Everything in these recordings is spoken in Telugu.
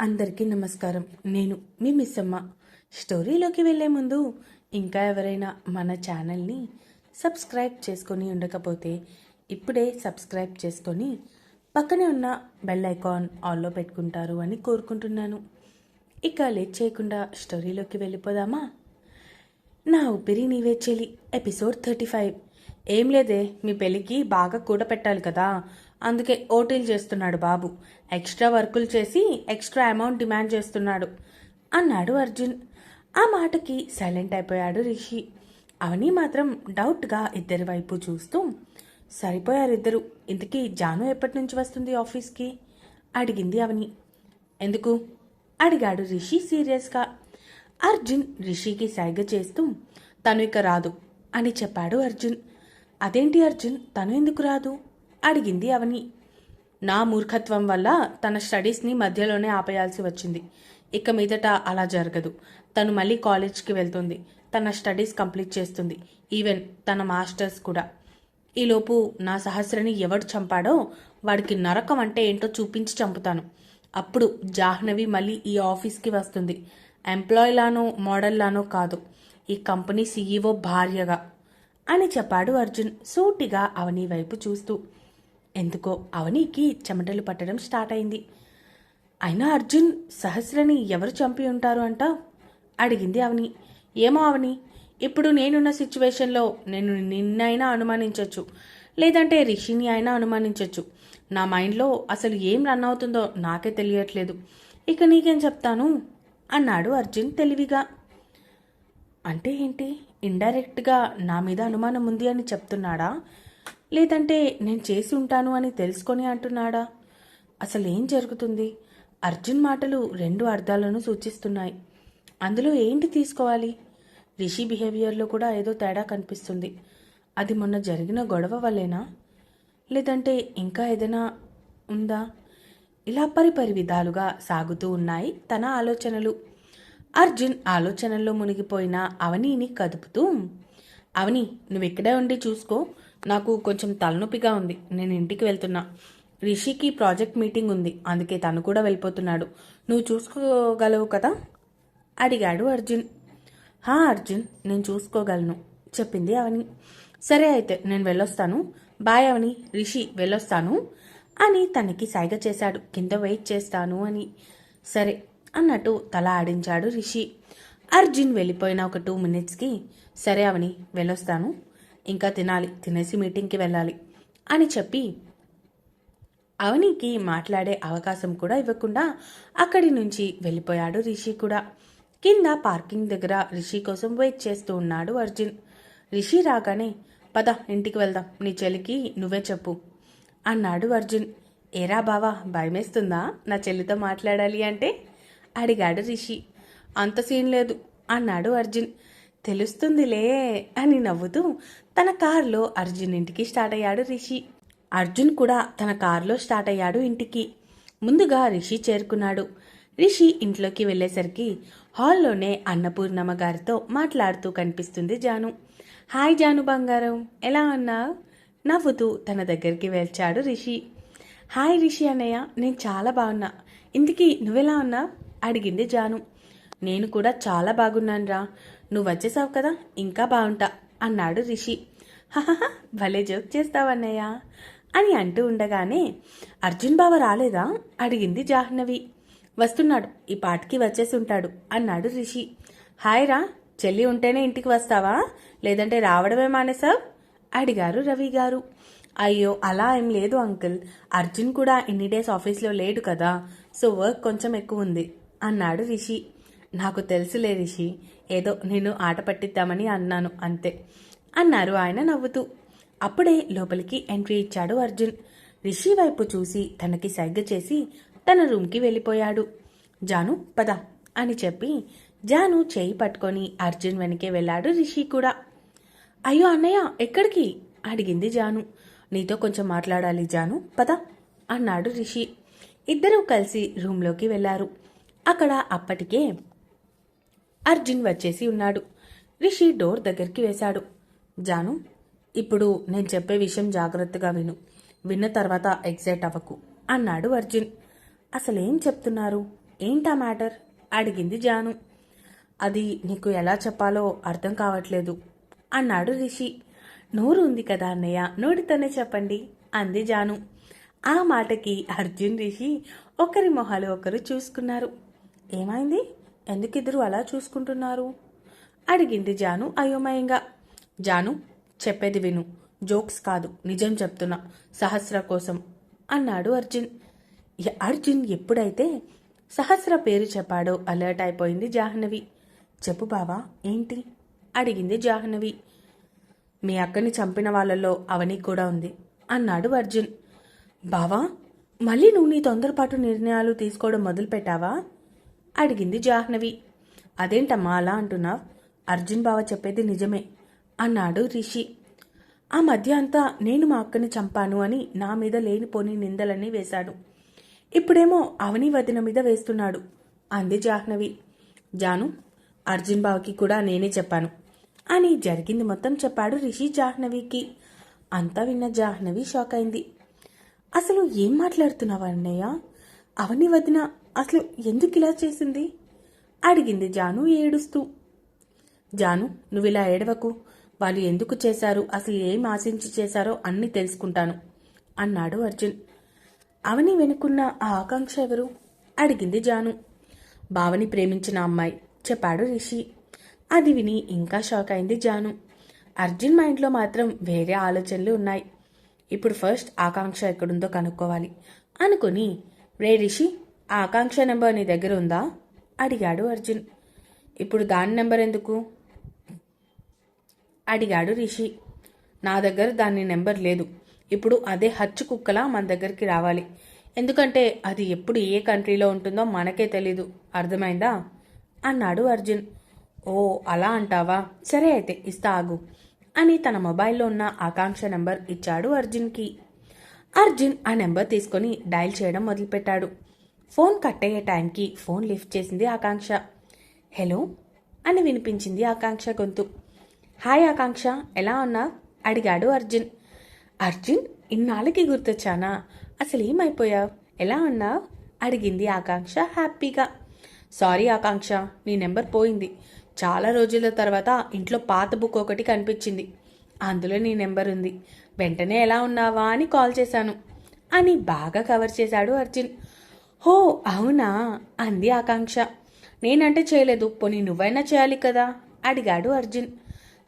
అందరికీ నమస్కారం. నేను మీ మిస్సమ్మ. స్టోరీలోకి వెళ్ళే ముందు ఇంకా ఎవరైనా మన ఛానల్ని సబ్స్క్రైబ్ చేసుకొని ఉండకపోతే ఇప్పుడే సబ్స్క్రైబ్ చేసుకొని పక్కనే ఉన్న బెల్ ఐకాన్ ఆల్లో పెట్టుకుంటారు అని కోరుకుంటున్నాను. ఇక లేట్ చేయకుండా స్టోరీలోకి వెళ్ళిపోదామా? నా ఊపిరి నీవే చెలి. Episode thirty five. ఏం లేదే మీ పెళ్ళికి బాగా కూడ పెట్టాలి కదా. అందుకే ఓటీలు చేస్తున్నాడు బాబు. ఎక్స్ట్రా వర్కులు చేసి ఎక్స్ట్రా అమౌంట్ డిమాండ్ చేస్తున్నాడు. అన్నాడు అర్జున్. ఆ మాటకి సైలెంట్ అయిపోయాడు రిషి. అవని మాత్రం డౌట్గా ఇద్దరి వైపు చూస్తూ సరిపోయారు ఇద్దరు. ఇంతకీ జాను ఎప్పటి నుంచి వస్తుంది ఆఫీస్కి? అడిగింది అవని. ఎందుకు? అడిగాడు రిషి సీరియస్గా. అర్జున్ రిషికి సైగ చేస్తూ తను ఇక రాదు అని చెప్పాడు అర్జున్. అదేంటి అర్జున్? తను ఎందుకు రాదు? అడిగింది అవని. నా మూర్ఖత్వం వల్ల తన స్టడీస్ని మధ్యలోనే ఆపేయాల్సి వచ్చింది. ఇక మీదట అలా జరగదు. తను మళ్ళీ కాలేజ్కి వెళ్తుంది. తన స్టడీస్ కంప్లీట్ చేస్తుంది. ఈవెన్ తన మాస్టర్స్ కూడా. ఈలోపు నా సహస్రని ఎవడు చంపాడో వాడికి నరకం అంటే ఏంటో చూపించి చంపుతాను. అప్పుడు జాహ్నవి మళ్ళీ ఈ ఆఫీస్కి వస్తుంది. ఎంప్లాయీలానో మోడల్లానో కాదు. ఈ కంపెనీ సీఈఓ భార్యగా అని చెప్పాడు అర్జున్ సూటిగా అవని వైపు చూస్తూ. ఎందుకో అవనికి చెమటలు పట్టడం స్టార్ట్ అయింది. అయినా అర్జున్ సహస్రని ఎవరు చంపి ఉంటారు అంట? అడిగింది అవని. ఏమో అవని ఇప్పుడు నేనున్న సిచ్యువేషన్లో నేను నిన్నైనా అనుమానించవచ్చు లేదంటే రిషిని అయినా అనుమానించవచ్చు నా మైండ్లో అసలు ఏం రన్ అవుతుందో నాకే తెలియట్లేదు. ఇక నీకేం చెప్తాను? అన్నాడు అర్జున్ తెలివిగా. అంటే ఏంటి? ఇండైరెక్ట్గా నా మీద అనుమానం ఉంది అని చెప్తున్నాడా? లేదంటే నేను చేసి ఉంటాను అని తెలుసుకొని అంటున్నాడా? అసలు ఏం జరుగుతుంది? అర్జున్ మాటలు రెండు అర్థాలను సూచిస్తున్నాయి. అందులో ఏంటి తీసుకోవాలి? రిషి బిహేవియర్లో కూడా ఏదో తేడా కనిపిస్తుంది. అది మొన్న జరిగిన గొడవ వల్లేనా? లేదంటే ఇంకా ఏదైనా ఉందా? ఇలా పరిపరి విధాలుగా సాగుతూ ఉన్నాయి తన ఆలోచనలు. అర్జున్ ఆలోచనల్లో మునిగిపోయిన అవనీని కదుపుతూ అవని నువ్వు ఇక్కడే ఉండి చూసుకో. నాకు కొంచెం తలనొప్పిగా ఉంది. నేను ఇంటికి వెళ్తున్నా. రిషికి ప్రాజెక్ట్ మీటింగ్ ఉంది. అందుకే తను కూడా వెళ్ళిపోతున్నాడు. నువ్వు చూసుకోగలవు కదా? అడిగాడు అర్జున్. హా అర్జున్ నేను చూసుకోగలను చెప్పింది అవని. సరే అయితే నేను వెళ్ళొస్తాను. బాయ్ అవని. రిషి వెళ్ళొస్తాను అని తనకి సైగ చేశాడు. కింద వెయిట్ చేస్తాను అని. సరే అన్నట్టు తల ఆడించాడు రిషి. అర్జున్ వెళ్ళిపోయిన ఒక టూ మినిట్స్కి సరే అవని వెళ్ళొస్తాను. ఇంకా తినాలి తినేసి మీటింగ్కి వెళ్ళాలి అని చెప్పి అవనికి మాట్లాడే అవకాశం కూడా ఇవ్వకుండా అక్కడి నుంచి వెళ్ళిపోయాడు రిషి కూడా. కింద పార్కింగ్ దగ్గర రిషి కోసం వెయిట్ చేస్తూ ఉన్నాడు అర్జున్. రిషి రాగానే పద ఇంటికి వెళ్దాం నీ చెల్లికి నువ్వే చెప్పు అన్నాడు అర్జున్. ఏరా బావా భయమేస్తుందా? నా చెల్లితో మాట్లాడాలి అంటే? అడిగాడు రిషి. అంత సీన్ లేదు అన్నాడు అర్జున్. తెలుస్తుందిలే అని నవ్వుతూ తన కారులో అర్జున్ ఇంటికి స్టార్ట్ అయ్యాడు రిషి. అర్జున్ కూడా తన కారులో స్టార్ట్ అయ్యాడు ఇంటికి. ముందుగా రిషి చేరుకున్నాడు. రిషి ఇంట్లోకి వెళ్ళేసరికి హాల్లోనే అన్నపూర్ణమ్మ గారితో మాట్లాడుతూ కనిపిస్తుంది జాను. హాయ్ జాను బంగారం ఎలా అన్నావు నవ్వుతూ తన దగ్గరికి వెళ్ళాడు రిషి. హాయ్ రిషి అన్నయ్య నేను చాలా బాగున్నా. ఇంటికి నువ్వెలా ఉన్నావు? అడిగింది జాను. నేను కూడా చాలా బాగున్నానురా. నువ్వు వచ్చేసావు కదా ఇంకా బాగుంటా అన్నాడు రిషి. హహహ భలే జోక్ చేస్తావన్నయ్య అని అంటూ ఉండగానే అర్జున్ బావ రాలేదా? అడిగింది జాహ్నవి. వస్తున్నాడు ఈ పాటికి వచ్చేసి ఉంటాడు అన్నాడు రిషి. హాయ్ రా చెల్లి ఉంటేనే ఇంటికి వస్తావా? లేదంటే రావడమే మానేసావు అడిగారు రవి గారు. అయ్యో అలా ఏం లేదు అంకుల్. అర్జున్ కూడా ఇన్ని డేస్ ఆఫీస్లో లేడు కదా సో వర్క్ కొంచెం ఎక్కువ ఉంది అన్నాడు రిషి. నాకు తెలుసులే రిషి ఏదో నేను ఆట పట్టిద్దామని అన్నాను అంతే అన్నారు ఆయన నవ్వుతూ. అప్పుడే లోపలికి ఎంట్రీ ఇచ్చాడు అర్జున్. రిషి వైపు చూసి తనకి సైగ చేసి తన రూమ్కి వెళ్ళిపోయాడు. జాను పద అని చెప్పి జాను చేయి పట్టుకొని అర్జున్ వెనకే వెళ్ళాడు రిషి కూడా. అయ్యో అన్నయ్య ఎక్కడికి? అడిగింది జాను. నీతో కొంచెం మాట్లాడాలి జాను పద అన్నాడు రిషి. ఇద్దరూ కలిసి రూమ్లోకి వెళ్ళారు అక్కడ అప్పటికే అర్జున్ వచ్చేసి ఉన్నాడు. రిషి డోర్ దగ్గరికి వేశాడు. జాను ఇప్పుడు నేను చెప్పే విషయం జాగ్రత్తగా విను. విన్న తర్వాత ఎగ్జైట్ అవ్వకు అన్నాడు అర్జున్. అసలేం చెప్తున్నారు? ఏంటా మ్యాటర్? అడిగింది జాను. అది నీకు ఎలా చెప్పాలో అర్థం కావట్లేదు అన్నాడు రిషి. నోరు ఉంది కదా అన్నయ్య నోటితోనే చెప్పండి అంది జాను. ఆ మాటకి అర్జున్ రిషి ఒకరి మొహాలు ఒకరు చూసుకున్నారు. ఏమైంది? ఎందుకిద్దరు అలా చూసుకుంటున్నారు? అడిగింది జాను అయోమయంగా. జాను చెప్పేది విను. జోక్స్ కాదు నిజం చెప్తున్నా. సహస్ర కోసం అన్నాడు అర్జున్. అర్జున్ ఎప్పుడైతే సహస్ర పేరు చెప్పాడో అలర్ట్ అయిపోయింది జాహ్నవి. చెప్పు బావా ఏంటి? అడిగింది జాహ్నవి. మీ అక్కని చంపిన వాళ్ళలో అవని కూడా ఉంది అన్నాడు అర్జున్. బావా మళ్ళీ నువ్వు నీ తొందరపాటు నిర్ణయాలు తీసుకోవడం మొదలుపెట్టావా? అడిగింది జాహ్నవి. అదేంటమ్మా అలా అంటున్నావ్? అర్జున్ బావ చెప్పేది నిజమే అన్నాడు రిషి. ఆ మధ్య అంతా నేను మా అక్కని చంపాను అని నా మీద లేనిపోని నిందలన్నీ వేశాడు. ఇప్పుడేమో అవని వదిన మీద వేస్తున్నాడు అంది జాహ్నవి. జాను అర్జున్ బావకి కూడా నేనే చెప్పాను అని జరిగింది మొత్తం చెప్పాడు రిషి జాహ్నవికి. అంతా విన్న జాహ్నవి షాక్ అయింది అసలు ఏం మాట్లాడుతున్నావు అన్నయ్య? అవని వదిన అసలు ఎందుకు ఇలా చేసింది? అడిగింది జాను ఏడుస్తూ. జాను నువ్వు ఇలా ఏడవకు. వాళ్ళు ఎందుకు చేశారు? అసలు ఏం ఆశించి చేశారో అన్నీ తెలుసుకుంటాను అన్నాడు అర్జున్. అవని వెనుకున్న ఆ ఆకాంక్ష ఎవరు? అడిగింది జాను. బావని ప్రేమించిన అమ్మాయి చెప్పాడు రిషి. అది విని ఇంకా షాక్ అయింది జాను. అర్జున్ మైండ్లో మాత్రం వేరే ఆలోచనలు ఉన్నాయి. ఇప్పుడు ఫస్ట్ ఆకాంక్ష ఎక్కడుందో కనుక్కోవాలి అనుకుని రే రిషి ఆ ఆకాంక్ష నెంబర్ నీ దగ్గర ఉందా? అడిగాడు అర్జున్. ఇప్పుడు దాని నెంబర్ ఎందుకు? అడిగాడు రిషి. నా దగ్గర దాని నెంబర్ లేదు. ఇప్పుడు అదే హచ్చు కుక్కలా మన దగ్గరికి రావాలి. ఎందుకంటే అది ఎప్పుడు ఏ కంట్రీలో ఉంటుందో మనకే తెలీదు. అర్థమైందా? అన్నాడు అర్జున్. ఓ అలా అంటావా? సరే అయితే ఇస్తా ఆగు అని తన మొబైల్లో ఉన్న ఆకాంక్ష నెంబర్ ఇచ్చాడు అర్జున్కి. అర్జున్ ఆ నెంబర్ తీసుకొని డయల్ చేయడం మొదలుపెట్టాడు. ఫోన్ కట్ అయ్యే టైంకి ఫోన్ లిఫ్ట్ చేసింది ఆకాంక్ష. హలో అని వినిపించింది ఆకాంక్ష గొంతు. హాయ్ ఆకాంక్ష ఎలా ఉన్నా? అడిగాడు అర్జున్. అర్జున్ ఇన్నాళ్ళకి గుర్తొచ్చానా? అసలు ఏమైపోయావు? ఎలా ఉన్నావు? అడిగింది ఆకాంక్ష హ్యాపీగా. సారీ ఆకాంక్ష నీ నెంబర్ పోయింది. చాలా రోజుల తర్వాత ఇంట్లో పాత బుక్ ఒకటి కనిపించింది. అందులో నీ నెంబర్ ఉంది. వెంటనే ఎలా ఉన్నావా అని కాల్ చేశాను అని బాగా కవర్ చేశాడు అర్జున్. హో అవునా? అంది ఆకాంక్ష. నేనంటే చేయలేదు పోనీ నువ్వైనా చేయాలి కదా? అడిగాడు అర్జున్.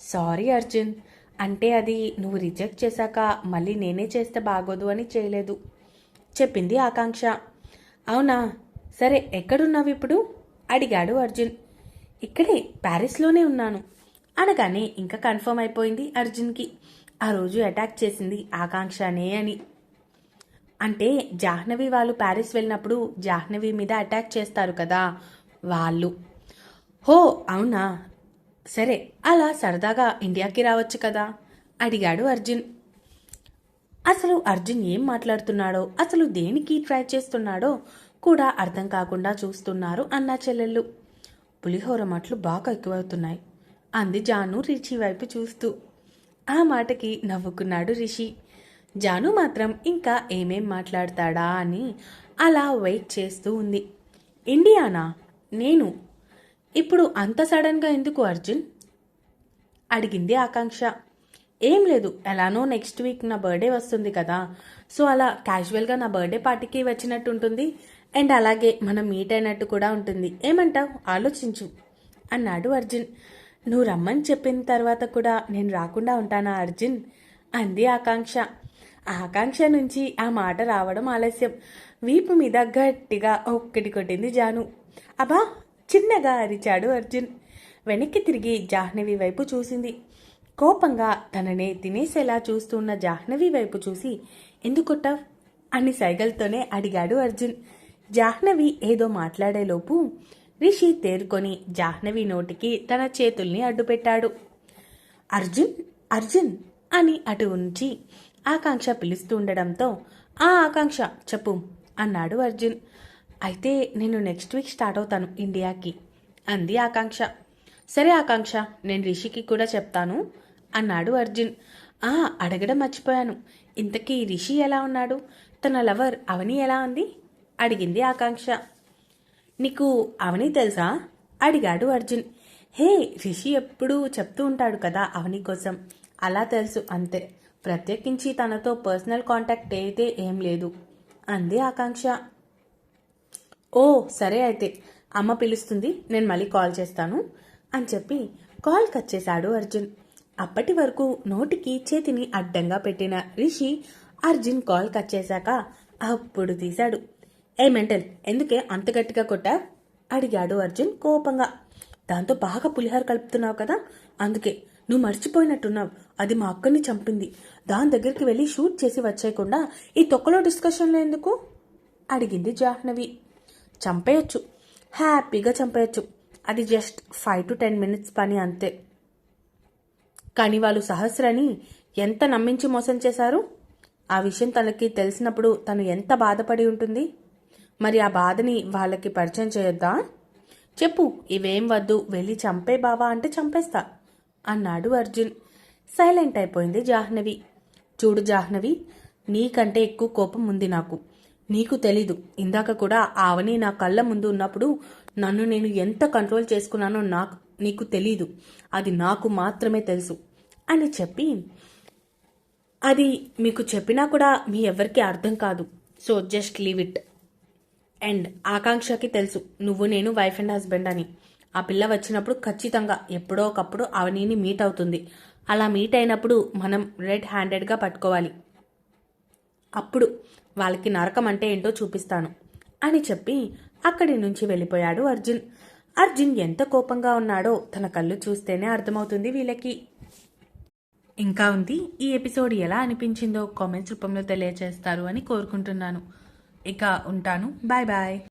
సారీ అర్జున్. అంటే అది నువ్వు రిజెక్ట్ చేశాక మళ్ళీ నేనే చేస్తే బాగోదు అని చేయలేదు చెప్పింది ఆకాంక్ష. అవునా? సరే ఎక్కడున్నావు ఇప్పుడు? అడిగాడు అర్జున్. ఇక్కడే ప్యారిస్లోనే ఉన్నాను. అనగానే ఇంకా కన్ఫర్మ్ అయిపోయింది అర్జున్కి. ఆ రోజు అటాక్ చేసింది ఆకాంక్షనే అని. అంటే జాహ్నవి వాళ్ళు ప్యారిస్ వెళ్ళినప్పుడు జాహ్నవి మీద అటాక్ చేస్తారు కదా వాళ్ళు. హో అవునా? సరే అలా సరదాగా ఇండియాకి రావచ్చు కదా? అడిగాడు అర్జున్. అసలు అర్జున్ ఏం మాట్లాడుతున్నాడో అసలు దేనికి ట్రై చేస్తున్నాడో కూడా అర్థం కాకుండా చూస్తున్నారు అన్నా చెల్లెళ్ళు. పులిహోర మట్లు బాగా ఎక్కువవుతున్నాయి అంది జాను రిషి వైపు చూస్తూ. ఆ మాటకి నవ్వుకున్నాడు రిషి. జాను మాత్రం ఇంకా ఏమేం మాట్లాడతాడా అని అలా వెయిట్ చేస్తూ ఉంది. ఇండియానా? నేను. ఇప్పుడు అంత సడన్గా ఎందుకు అర్జున్? అడిగింది ఆకాంక్ష. ఏం లేదు ఎలానో నెక్స్ట్ వీక్ నా బర్త్డే వస్తుంది కదా. సో అలా క్యాజువల్గా నా బర్త్డే పార్టీకి వచ్చినట్టు ఉంటుంది. అండ్ అలాగే మనం మీట్ అయినట్టు కూడా ఉంటుంది. ఏమంటావు? ఆలోచించు అన్నాడు అర్జున్. నువ్వు రమ్మని చెప్పిన తర్వాత కూడా నేను రాకుండా ఉంటానా అర్జున్? అంది ఆకాంక్ష. ఆకాంక్ష నుంచి ఆ మాట రావడం ఆలస్యం. వీపు మీద గట్టిగా ఒక్కటి కొట్టింది జాను. అబ్బా చిన్నగా అరిచాడు అర్జున్. వెనక్కి తిరిగి జాహ్నవి వైపు చూసింది. కోపంగా తననే తినేసేలా చూస్తున్న జాహ్నవి వైపు చూసి ఎందుకు అని సైగల్తోనే అడిగాడు అర్జున్. జాహ్నవి ఏదో మాట్లాడేలోపు రిషి తేరుకొని జాహ్నవి నోటికి తన చేతుల్ని అడ్డుపెట్టాడు. అర్జున్ అర్జున్ అని అటు ఉంచి ఆకాంక్ష పిలుస్తూ ఉండడంతో ఆ ఆకాంక్ష చెప్పు అన్నాడు అర్జున్. అయితే నేను నెక్స్ట్ వీక్ స్టార్ట్ అవుతాను ఇండియాకి అంది ఆకాంక్ష. సరే ఆకాంక్ష నేను రిషికి కూడా చెప్తాను అన్నాడు అర్జున్. ఆ అడగడం మర్చిపోయాను. ఇంతకీ రిషి ఎలా ఉన్నాడు? తన లవర్ అవని ఎలా ఉంది అడిగింది ఆకాంక్ష. నీకు అవని తెలుసా? అడిగాడు అర్జున్. హే రిషి ఎప్పుడూ చెప్తూ ఉంటాడు కదా అవని కోసం. అలా తెలుసు అంతే. ప్రత్యేకించి తనతో పర్సనల్ కాంటాక్ట్ అయితే ఏం లేదు. అంది ఆకాంక్ష. ఓ సరే అయితే. అమ్మ పిలుస్తుంది నేను మళ్ళీ కాల్ చేస్తాను అని చెప్పి కాల్ కట్ చేశాడు అర్జున్. అప్పటి వరకు నోటికి చేతిని అడ్డంగా పెట్టిన రిషి అర్జున్ కాల్ కట్ చేశాక అప్పుడు తీశాడు. ఏ మెంటల్ ఎందుకే అంత గట్టిగా కొట్టా? అడిగాడు అర్జున్ కోపంగా. దాంతో బాగా పులిహార కలుపుతున్నావు కదా అందుకే. నువ్వు మర్చిపోయినట్టున్నావు. అది మా అక్కని చంపింది. దాని దగ్గరికి వెళ్ళి షూట్ చేసి వచ్చేయకుండా ఈ తొక్కలో డిస్కషన్లో ఎందుకు? అడిగింది జాహ్నవి. చంపేయచ్చు. హ్యాపీగా చంపేయచ్చు. అది just five to ten minutes పని అంతే. కానీ వాళ్ళు సహస్రని ఎంత నమ్మించి మోసం చేశారు? ఆ విషయం తనకి తెలిసినప్పుడు తను ఎంత బాధపడి ఉంటుంది? మరి ఆ బాధని వాళ్ళకి పరిచయం చేయొద్దా? చెప్పు ఇవేం వద్దు వెళ్ళి చంపే బావా అంటే చంపేస్తా. అన్నాడు అర్జున్. సైలెంట్ అయిపోయింది జాహ్నవి. చూడు జాహ్నవి నీకంటే ఎక్కువ కోపం ఉంది నాకు. నీకు తెలీదు. ఇందాక కూడా ఆవని నా కళ్ళ ముందు ఉన్నప్పుడు నన్ను నేను ఎంత కంట్రోల్ చేసుకున్నానో నాకు నీకు తెలీదు. అది నాకు మాత్రమే తెలుసు అని చెప్పి అది మీకు చెప్పినా కూడా మీ ఎవరికీ అర్థం కాదు. So just leave it. And ఆకాంక్షకి తెలుసు. నువ్వు నేను వైఫ్ అండ్ హస్బెండ్ అని. ఆ పిల్ల వచ్చినప్పుడు ఖచ్చితంగా ఎప్పుడో ఒకప్పుడు అవనీని మీట్ అవుతుంది. అలా మీట్ అయినప్పుడు మనం రెడ్ హ్యాండెడ్గా పట్టుకోవాలి. అప్పుడు వాళ్ళకి నరకం అంటే ఏంటో చూపిస్తాను అని చెప్పి అక్కడి నుంచి వెళ్ళిపోయాడు అర్జున్. అర్జున్ ఎంత కోపంగా ఉన్నాడో తన కళ్ళు చూస్తేనే అర్థమవుతుంది వీళ్ళకి. ఇంకా ఉంది ఈ ఎపిసోడ్ ఎలా అనిపించిందో కామెంట్స్ రూపంలో తెలియజేస్తారు అని కోరుకుంటున్నాను. ఇక ఉంటాను. Bye bye.